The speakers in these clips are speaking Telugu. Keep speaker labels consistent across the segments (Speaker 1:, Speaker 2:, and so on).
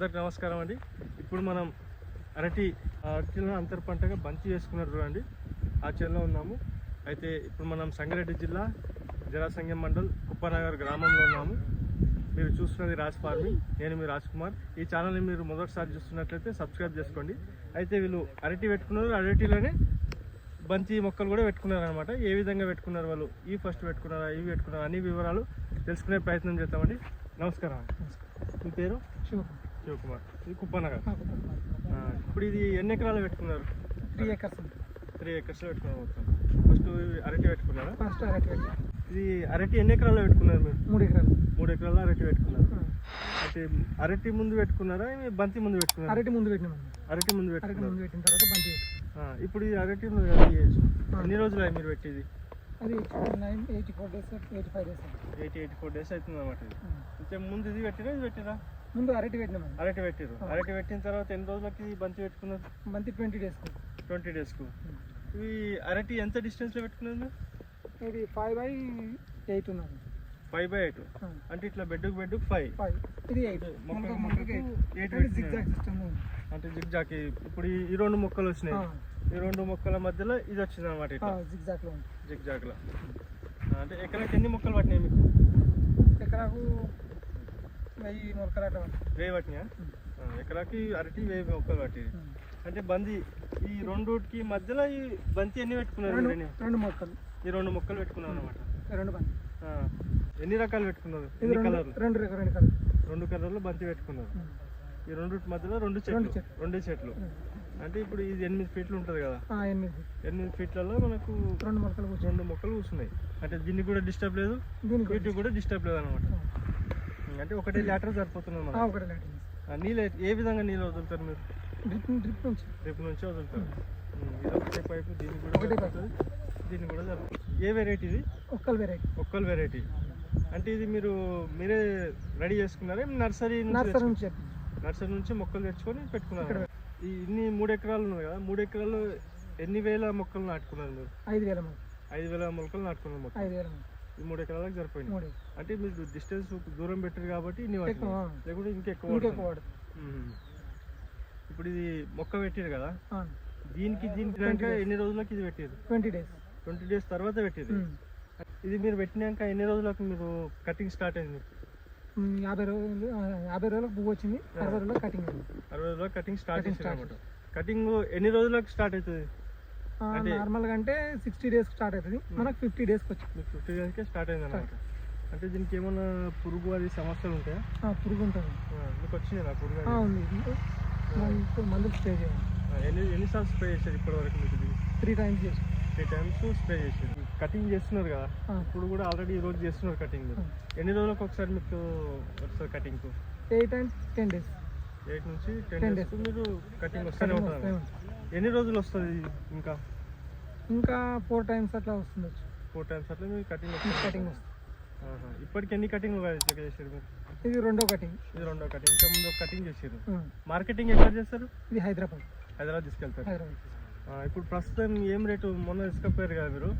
Speaker 1: అందరికి నమస్కారం అండి. ఇప్పుడు మనం అరటి అరటిలో అంతర్ పంటగా బంతి చేసుకున్నారు చూడండి. ఆ చేనులో ఉన్నాము. అయితే ఇప్పుడు మనం సంగారెడ్డి జిల్లా జరాసంగం మండల్ కుప్పనగర్ గ్రామంలో ఉన్నాము. మీరు చూస్తున్నది రాజ్ ఫార్మింగ్. నేను మీ రాజ్ కుమార్. ఈ ఛానల్ని మీరు మొదటిసారి చూస్తున్నట్లయితే సబ్స్క్రైబ్ చేసుకోండి. అయితే వీళ్ళు అరటి పెట్టుకున్నారు. అరటిలోనే బంతి మొక్కలు కూడా పెట్టుకున్నారు అనమాట ఏ విధంగా పెట్టుకున్నారు వాళ్ళు? ఈ ఫస్ట్ పెట్టుకున్నారా? ఇవి పెట్టుకున్నారా? అన్ని వివరాలు తెలుసుకునే ప్రయత్నం చేద్దామండి. నమస్కారం. మీ పేరు? శివకుమార్. ఇది కుప్పనగర్. ఇప్పుడు ఇది ఎన్ని ఎకరాలు పెట్టుకున్నారు?
Speaker 2: త్రీ ఎకర్స్
Speaker 1: త్రీ ఎకర్స్లో పెట్టుకున్నారు మొత్తం. ఫస్ట్ అరటి పెట్టుకున్నారా?
Speaker 2: ఫస్ట్ అరటి
Speaker 1: ఇది అరటి ఎన్ని ఎకరాల్లో పెట్టుకున్నారు మీరు?
Speaker 2: మూడు ఎకరాలు.
Speaker 1: మూడు ఎకరాల్లో అరటి పెట్టుకున్నారు. అయితే అరటి ముందు పెట్టుకున్నారా? బంతి ముందు పెట్టుకున్నారా?
Speaker 2: అరటి ముందు పెట్టినాం
Speaker 1: అరటి ముందు పెట్టుకున్నారు.
Speaker 2: ముందు పెట్టిన తర్వాత బంతి
Speaker 1: ఇప్పుడు ఈ అరటి ఎన్ని రోజులు అయ్యి మీరు పెట్టేది?
Speaker 2: అది nine eighty four days eighty five days
Speaker 1: eighty eighty four days అవుతుంది అనమాట ఇది అయితే ముందు ఇది పెట్టిరా ఇది పెట్టిరా?
Speaker 2: ముందు అరటి పెట్టినాం
Speaker 1: అరటి పెట్టిరు అరటి పెట్టిన తర్వాత ఎన్ని రోజులకి బంతి పెట్టుకున్నారు?
Speaker 2: బంతి ట్వంటీ డేస్
Speaker 1: ట్వంటీ డేస్కు ఇవి అరటి ఎంత డిస్టెన్స్లో పెట్టుకున్నారు
Speaker 2: ఇది ఫైవ్ బై ఎయిట్ ఉన్నది.
Speaker 1: Five by eight. అంటే ఇట్లా బెడ్కి బెడ్కి ఫైవ్
Speaker 2: ఫైవ్. ఇది ఎయిట్. సిస్టమ్
Speaker 1: అంటే జిగ్జాకి ఇప్పుడు ఈ- రెండు మొక్కలు వచ్చినాయి. ఈ రెండు మొక్కల మధ్యలో ఇది వచ్చింది అనమాట ఇట్లా.
Speaker 2: జిగ్జాగ్లో ఉంటుంది
Speaker 1: జిగ్జాగ్లో అంటే ఎకరాకి ఎన్ని మొక్కలు పట్టినాయి మీకు?
Speaker 2: ఎకరాకు వెయ్యి మొక్కలు అట్లా
Speaker 1: ఎకరాకి అరటి వేయి మొక్కలు పట్టింది. అంటే బంది ఈ రెండుకి మధ్యలో ఈ బంతి ఎన్ని పెట్టుకున్నారు
Speaker 2: రెండు? రెండు మొక్కలు.
Speaker 1: ఈ రెండు మొక్కలు పెట్టుకున్నారు అనమాట
Speaker 2: రెండు బంతి.
Speaker 1: ఎన్ని రకాలు పెట్టుకున్నారు? ఎన్ని
Speaker 2: రెండు
Speaker 1: కలర్లు?
Speaker 2: రెండు రెండు రెండు కలర్
Speaker 1: రెండు కలర్లు బంతి పెట్టుకున్నారు. ఈ రెండు మధ్యలో రెండు చెట్లు.
Speaker 2: రెండు చెట్లు.
Speaker 1: రెండు అంటే ఇప్పుడు ఇది ఎనిమిది ఫీట్లు ఉంటుంది కదా?
Speaker 2: ఎనిమిది
Speaker 1: ఫీట్లలో మనకు
Speaker 2: రెండు మొక్కలు
Speaker 1: రెండు మొక్కలు కూర్చున్నాయి. అంటే దీనికి కూడా డిస్టర్బ్ లేదు
Speaker 2: దీనికి
Speaker 1: కూడా డిస్టర్బ్ లేదు. అనమాట అంటే ఒకటే లీటర్ సరిపోతున్నాం
Speaker 2: ఆ,
Speaker 1: మనం
Speaker 2: ఒకటి లాంటి
Speaker 1: ఆ, నీళ్ళు ఏ- ఏ విధంగా నీళ్ళు వదులుతారు మీరు?
Speaker 2: డ్రిప్ డ్రిప్ నుంచి.
Speaker 1: రేపు నుంచి వదులుతారు. ఉమ్, ఇది ఒకటే పైపు దీనికి కూడా
Speaker 2: ఒకటే పైపు.
Speaker 1: సరిపోతుంది. దీనికి కూడా సరిపోతుంది. ఏ వెరైటీ ఇది?
Speaker 2: ఒక్కలు వెరైటీ
Speaker 1: ఒక్కల్ వెరైటీ అంటే ఇది మీరు మీరే రెడీ చేసుకున్నారా? నర్సరీ
Speaker 2: నర్సరీ నుంచి
Speaker 1: నర్సరీ నుంచి మొక్కలు తెచ్చుకొని పెట్టుకున్నారు? ఈ ఇన్ని మూడు ఎకరాలు ఉన్నాయి కదా మూడు ఎకరాలు ఎన్ని వేల మొక్కలు నాటుకున్నారు మీరు?
Speaker 2: ఐదు వేల మంది
Speaker 1: ఐదు వేల మొక్కలు నాటుకున్నారు మొక్కలు.
Speaker 2: ఐదు వేల మంది
Speaker 1: ఈ మూడు ఎకరాలకు సరిపోయింది అంటే మీరు డిస్టెన్స్ దూరం పెట్టారు కాబట్టి ఇన్ని. లేకుంటే ఇంకెక్కువ. ఇప్పుడు ఇది మొక్క పెట్టారు కదా? దీనికి దీనికి ఎన్ని రోజులకి ఇది పెట్టారు?
Speaker 2: Twenty days.
Speaker 1: ట్వంటీ డేస్ తర్వాత పెట్టారు. ఇది మీరు పెట్టినాక ఎన్ని రోజులకు మీరు కటింగ్ స్టార్ట్ అయింది?
Speaker 2: యాభై రోజులు యాభై రోజులకు పువ్వు వచ్చింది అరవై రోజులకు కటింగ్
Speaker 1: అరవై రోజులకు కటింగ్ స్టార్ట్ అనమాట కటింగ్ ఎన్ని రోజులకు స్టార్ట్ అవుతుంది?
Speaker 2: నార్మల్గా అంటే సిక్స్టీ డేస్ స్టార్ట్ అవుతుంది మనకు ఫిఫ్టీ డేస్కి వచ్చింది.
Speaker 1: ఫిఫ్టీ డేస్కే స్టార్ట్ అయింది అనమాట అంటే దీనికి ఏమైనా పురుగు అది సమస్యలు ఉంటాయా
Speaker 2: ఆ, పురుగు ఉంటుంది
Speaker 1: మీకు వచ్చినాయి నా పురుగు?
Speaker 2: ఉంది. మందు మందులు స్ప్రే చేయాలి.
Speaker 1: ఎన్ని ఎన్నిసార్లు స్ప్రే చేశారు ఇప్పటి వరకు మీకు ఇది?
Speaker 2: త్రీ టైమ్స్ చేసి
Speaker 1: త్రీ టైమ్స్ స్ప్రే చేశారు. కటింగ్ చేస్తున్నారు కదా? ఇప్పుడు కూడా ఆల్రెడీ ఈ రోజు చేస్తున్నారు కటింగ్. ఎన్ని రోజులకు ఒకసారి మీకు వస్తుంది cutting?
Speaker 2: Eight and ten days.
Speaker 1: Eight నుంచి టెన్
Speaker 2: 10
Speaker 1: డేస్ మీరు కటింగ్ వస్తూనే ఉంటారు. ఎన్ని రోజులు వస్తుంది ఇంకా?
Speaker 2: ఇంకా ఫోర్ టైమ్స్ అట్లా వస్తుంది
Speaker 1: ఫోర్ టైమ్స్ అట్లా మీరు కటింగ్
Speaker 2: కటింగ్ వస్తుంది.
Speaker 1: ఇప్పటికి ఎన్ని కటింగ్ చేశారు మీరు?
Speaker 2: ఇది రెండో కటింగ్
Speaker 1: ఇది రెండో కటింగ్ ఇంకా ముందు కటింగ్ చేశారు. మార్కెటింగ్ ఎక్కడ చేస్తారు?
Speaker 2: ఇది హైదరాబాద్.
Speaker 1: హైదరాబాద్ తీసుకెళ్తారు. ఇప్పుడు ప్రస్తుతం ఏం రేటు మొన్న తీసుకపోయారు కదా మీరు?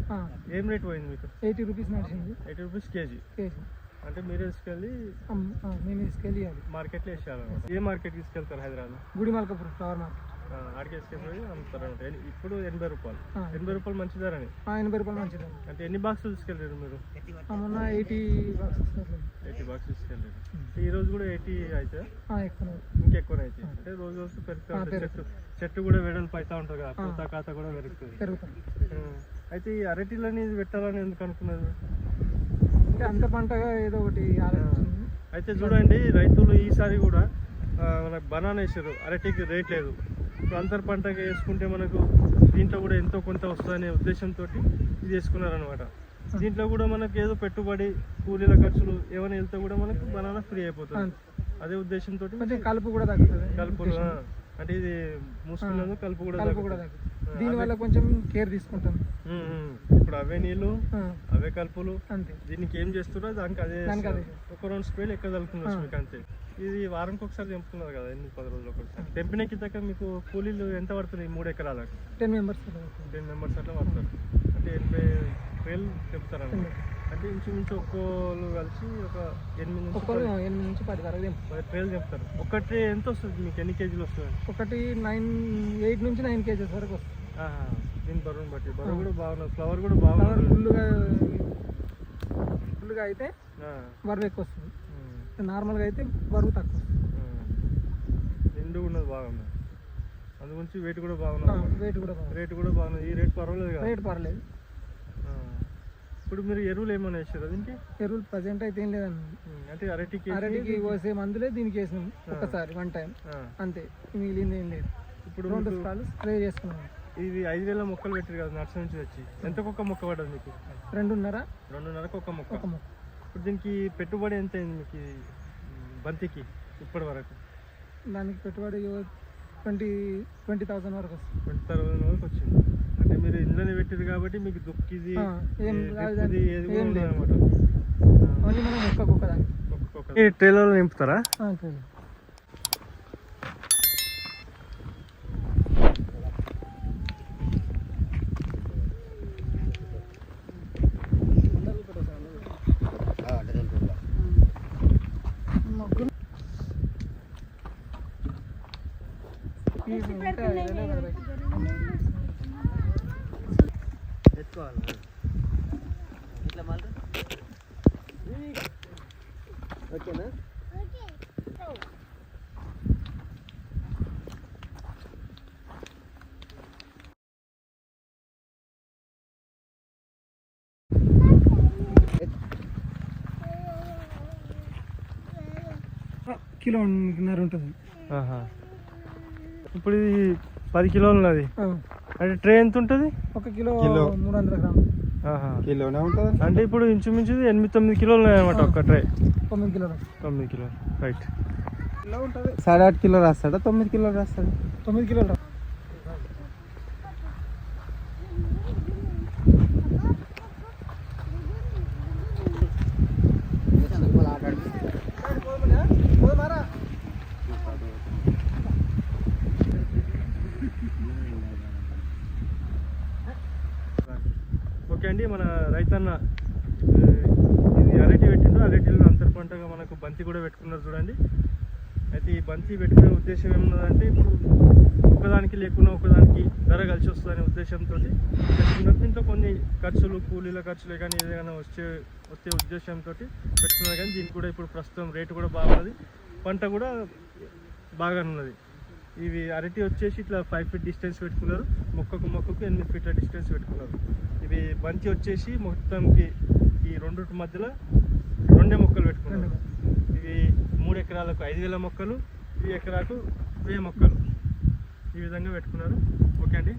Speaker 1: ఏం రేట్ పోయింది మీకు?
Speaker 2: ఎయిటీ రూపీస్ నడిచింది.
Speaker 1: Eighty rupees KG.
Speaker 2: కేజీ.
Speaker 1: అంటే మీరే తీసుకెళ్ళి
Speaker 2: మేము తీసుకెళ్ళి
Speaker 1: మార్కెట్లో వేసేయాలన్నమాట. ఏ మార్కెట్ తీసుకెళ్తారు హైదరాబాద్
Speaker 2: గుడి మల్కపూర్ ఫ్లవర్ మార్కెట్
Speaker 1: ఆడికి వేసుకెళ్ళి అమ్ముతారు అనమాట ఎన్ని- ఇప్పుడు ఎనభై రూపాయలు. ఎనభై రూపాయలు మంచి ధరని.
Speaker 2: ఎనభై రూపాయలు మంచిది
Speaker 1: అంటే ఎన్ని బాక్సులు తీసుకెళ్ళారు మీరు?
Speaker 2: మొన్న ఎయిటీ బాక్సెస్
Speaker 1: ఎయిటీ బాక్స్ తీసుకెళ్ళారు. ఈ రోజు కూడా ఎయిటీ అయితే?
Speaker 2: ఎక్కువ
Speaker 1: ఇంకెక్కువ అయితే. అంటే రోజు రోజు పెరుగుతూ చెట్టు చెట్టు కూడా వెడల్పు అవుతా ఉంటుంది కదా. పూత కాత కూడా పెరుగుతుంది. అయితే ఈ అరటిలని పెట్టాలని ఎందుకు అనుకున్నారు?
Speaker 2: అంటే అంత పంటగా ఏదో ఒకటి
Speaker 1: అయితే చూడండి రైతులు ఈసారి కూడా మనకు బనానా వేసారు. అరటికి రేట్ లేదు. అంతర్ పంటగా వేసుకుంటే మనకు దీంట్లో కూడా ఎంతో కొంత వస్తుందనే ఉద్దేశంతో ఇది వేసుకున్నారు అనమాట దీంట్లో కూడా మనకు ఏదో పెట్టుబడి కూలీల ఖర్చులు ఏమైనా వెళ్తే కూడా మనకు బనానా ఫ్రీ అయిపోతుంది. అదే ఉద్దేశంతో
Speaker 2: కలుపు కూడా తగ్గుతుంది
Speaker 1: కలుపు అంటే ఇది మూసుకున్నందుకు కలుపు కూడా
Speaker 2: కలుపు కూడా
Speaker 1: తగ్గుతుంది.
Speaker 2: దీనివల్ల కొంచెం కేర్ తీసుకుంటాం.
Speaker 1: ఇప్పుడు అవే నీళ్ళు అవే కలుపులు
Speaker 2: అంతే.
Speaker 1: దీనికి ఏం చేస్తున్నారో దానికి అదే. ఒక రెండు స్ప్రేలు ఎక్కడ తలుపుతున్నారు మీకు అంతే ఇది వారానికి ఒకసారి తెంపుతున్నారు కదా ఎన్ని పది రోజులు ఒకసారి. తెంపినకి దాకా మీకు కూలీలు ఎంత పడుతుంది ఈ మూడు ఎకరాలకు?
Speaker 2: టెన్ మెంబర్స్
Speaker 1: టెన్ మెంబర్స్ అట్లా పడతారు అంటే ఎనభై వేలు తెంపుతారన్నమాట. అంటే ఇంచుమించు ఒక్కోళ్ళు కలిసి ఒక ఎనిమిది నుంచి
Speaker 2: ఎనిమిది నుంచి పది వరకు
Speaker 1: పది ట్రేలు చెప్తారు ఒక ట్రే ఎంత వస్తుంది మీకు? ఎన్ని కేజీలు వస్తుంది?
Speaker 2: ఒకటి నైన్ ఎయిట్ నుంచి నైన్ కేజెస్ వరకు వస్తుంది.
Speaker 1: దీని బరువుని బట్టి. బరువు కూడా బాగున్నది. ఫ్లవర్ కూడా బాగున్నది.
Speaker 2: ఫుల్గా ఫుల్గా అయితే బరువు ఎక్కువ వస్తుంది నార్మల్గా అయితే బరువు తక్కువ.
Speaker 1: నిండు ఉన్నది బాగున్నది. అందు గురించి వెయిట్ కూడా బాగున్నది.
Speaker 2: వెయిట్ కూడా బాగుంది
Speaker 1: రేట్ కూడా బాగున్నది. ఈ రేట్ పర్వాలేదు కదా?
Speaker 2: రేట్ పర్లేదు.
Speaker 1: ఇప్పుడు మీరు ఎరువులు ఏమైనా వేసారు దీనికి?
Speaker 2: ఎరువులు ప్రజెంట్ అయితే ఏం లేదండి.
Speaker 1: అంటే అరటికి
Speaker 2: అరటికి పోసే మందులే దీనికి వేసినాం ఒక్కసారి వన్ టైం. అంతే. మిగిలింది ఏం లేదు.
Speaker 1: ఇప్పుడు
Speaker 2: రెండు స్ప్రే చేసుకున్నాం.
Speaker 1: ఇది ఐదు వేల మొక్కలు పెట్టారు కదా నర్సరీ నుంచి వచ్చి. ఎంతకొక మొక్క పడ్డది మీకు?
Speaker 2: రెండున్నర?
Speaker 1: రెండున్నరకు ఒక మొక్క.
Speaker 2: ఒక మొక్క.
Speaker 1: ఇప్పుడు దీనికి పెట్టుబడి ఎంత అయింది మీకు బంతికి ఇప్పటి వరకు?
Speaker 2: దానికి పెట్టుబడి ట్వంటీ ట్వంటీ థౌసండ్ వరకు వస్తుంది.
Speaker 1: ట్వంటీ థౌసండ్ వరకు వచ్చింది. అంటే మీరు ఇంట్లోనే పెట్టారు కాబట్టి మీకు దుక్కిది
Speaker 2: ఏం
Speaker 1: ఏది
Speaker 2: ఏం లేదు.
Speaker 1: అనమాట
Speaker 2: ఓన్లీ మనం
Speaker 1: ఒక్కొక్క ఈ ట్రైలర్లో నింపుతారా?
Speaker 2: ఆ, సరే. ఇది ఉంటే ఐదు వేలు పడతాయి.
Speaker 3: ఓకేనా
Speaker 2: కిలోన్నర ఉంటుంది
Speaker 1: ఆహా. ఇప్పుడు ఇది పది కిలోలు ఉన్నది. అంటే ట్రే ఎంత ఉంటుంది?
Speaker 2: ఒక కిలో
Speaker 3: కిలో.
Speaker 2: మూడు వందల గ్రాములు.
Speaker 3: కిలోనే ఉంటుంది.
Speaker 1: అంటే ఇప్పుడు ఇంచుమించు ఎనిమిది తొమ్మిది కిలోలు ఉన్నాయన్నమాట ఒక్క ట్రే.
Speaker 2: తొమ్మిది కిలోలు.
Speaker 1: తొమ్మిది కిలోలు. రైట్.
Speaker 2: కిలో ఉంటుంది.
Speaker 3: సాడే ఆరు కిలో రాస్తాడా? తొమ్మిది కిలో రాస్తాడా?
Speaker 2: తొమ్మిది కిలోలు
Speaker 1: ఓకే అండి. మన రైతన్న ఇది అరటి పెట్టిండ్రు అరటిలో అంతర పంటగా మనకు బంతి కూడా పెట్టుకున్నారు చూడండి. అయితే ఈ బంతి పెట్టుకునే ఉద్దేశం ఏమున్నదంటే ఇప్పుడు ఒకదానికి లేకున్నా ఒకదానికి ధర కలిసి వస్తుందనే ఉద్దేశంతో దీంట్లో కొన్ని ఖర్చులు కూలీల ఖర్చులే కానీ ఏదైనా వచ్చే వచ్చే ఉద్దేశంతో పెట్టుకున్నారు. కానీ దీనికి కూడా ఇప్పుడు ప్రస్తుతం రేటు కూడా బాగున్నది. పంట కూడా బాగానే ఉన్నది ఇవి అరటి వచ్చేసి ఇట్లా ఫైవ్ ఫీట్ డిస్టెన్స్ పెట్టుకున్నారు. మొక్కకు మొక్కకు ఎనిమిది ఫీట్ల డిస్టెన్స్ పెట్టుకున్నారు. ఇవి బంతి వచ్చేసి మొత్తంకి ఈ రెండు మధ్యలో రెండే మొక్కలు పెట్టుకున్నారు. ఇవి మూడు ఎకరాలకు ఐదు వేల మొక్కలు ఈ ఎకరాకు వెయ్యి మొక్కలు. ఈ విధంగా పెట్టుకున్నారు. ఓకే అండి.